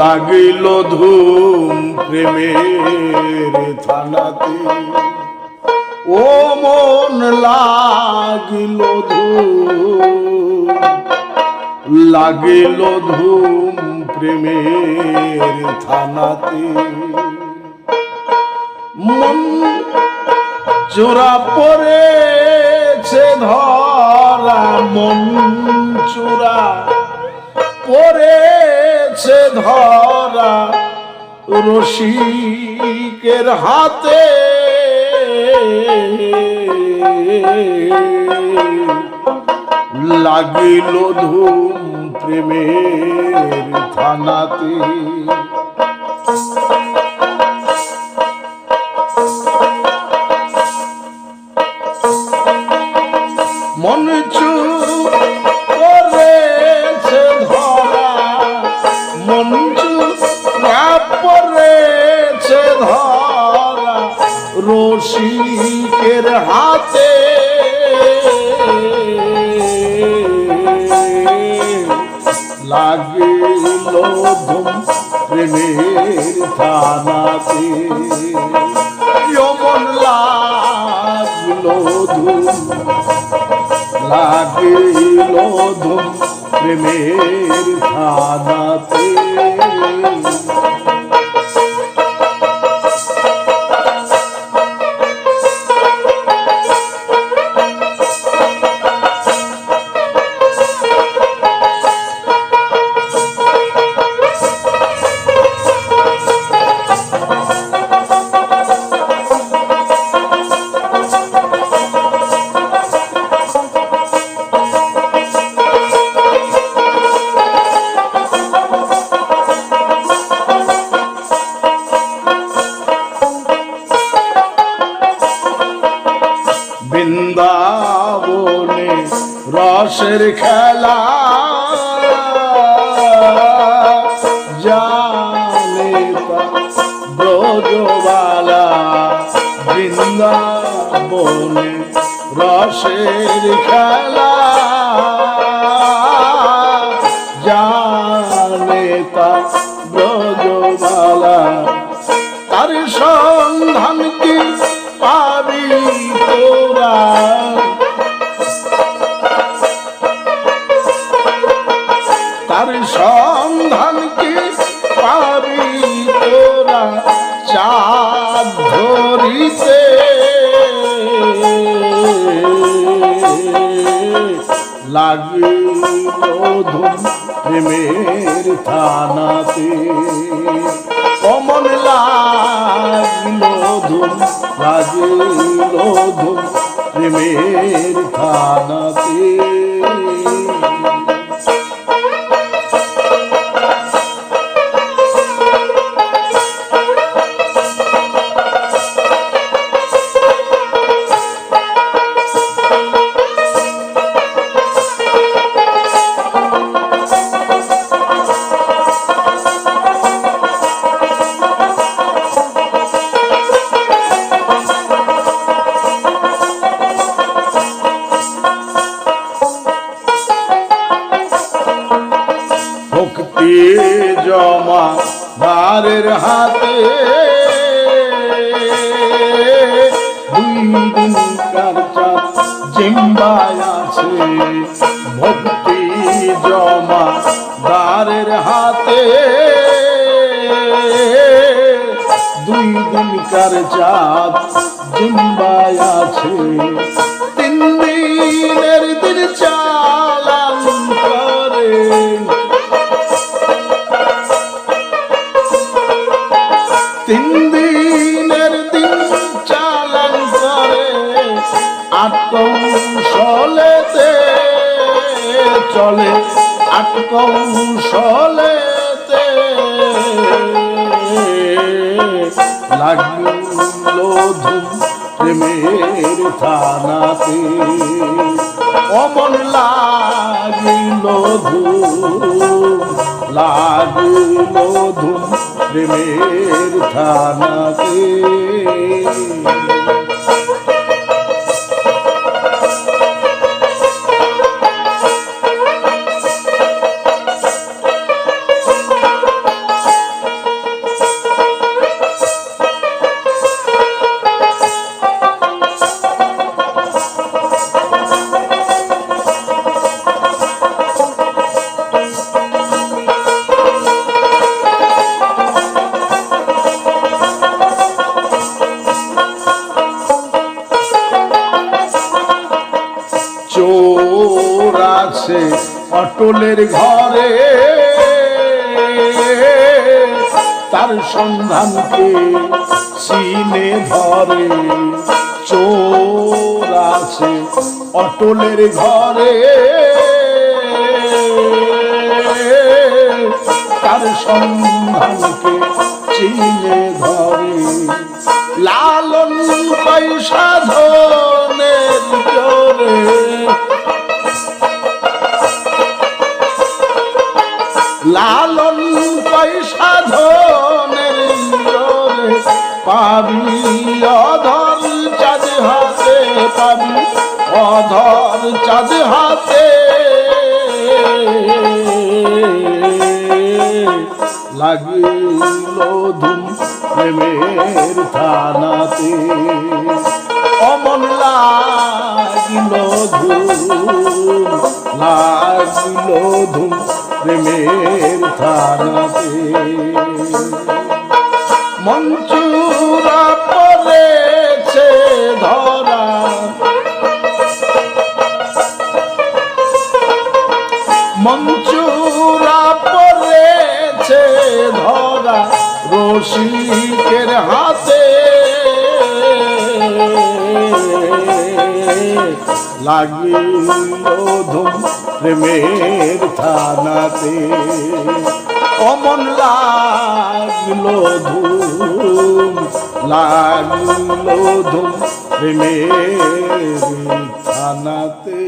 লাগিল ধুম প্রেমের থানাতে। ও মন লাগিল লাগিল ধুম প্রেমের থানাতে। মন চোরা পড়েছে ধরা, মন চোরা পড়েছে ধরা রসিকের হাতে। লাগিল ধুম প্রেমের থানাতে। মন চুপ রসিকের হাতে। লাগিল ধুম প্রেমের থানাতে। যমন লাগল ধুম। লাগিল প্রেমের থানাতে। রসের খেলা জানে ব্রজবালা বৃন্দা বলে রসের খেলা পাবি তোরা চাঁদ ধরিতে। লাগিল ধুম প্রেমের থানাতে। কমন লাগিল ধুম লাগিল প্রেমের থানাতে। জমা বারের হাতে। আছে ভক্তি জমা দারের হাতে। দুই দিন কার চাঁদ জিম্বায় আছে থানাতে অমন লাগিল ধুম লাগিল ধুম প্রেমের থানাতে অটলের ঘরে। তার সন্ধানকে সিনে ধরে। চোর আছে অটলের ঘরে। তার সন্ধানকে চিনে ধরে। লালন পয়সা জোরে। পাবি, অধর চাঁদ হাতে পাবি, অধর চাঁদ হাতে। লাগিল ধুম প্রেমের থানাতে, অমন লাগিল ধুম লাগিল ধুম প্রেমের থানাতে। রসিকের হাতে। লাগিল ধুম প্রেমের থানাতে। অমন লাগল ধুম লাগল ধুম প্রেমের থানাতে।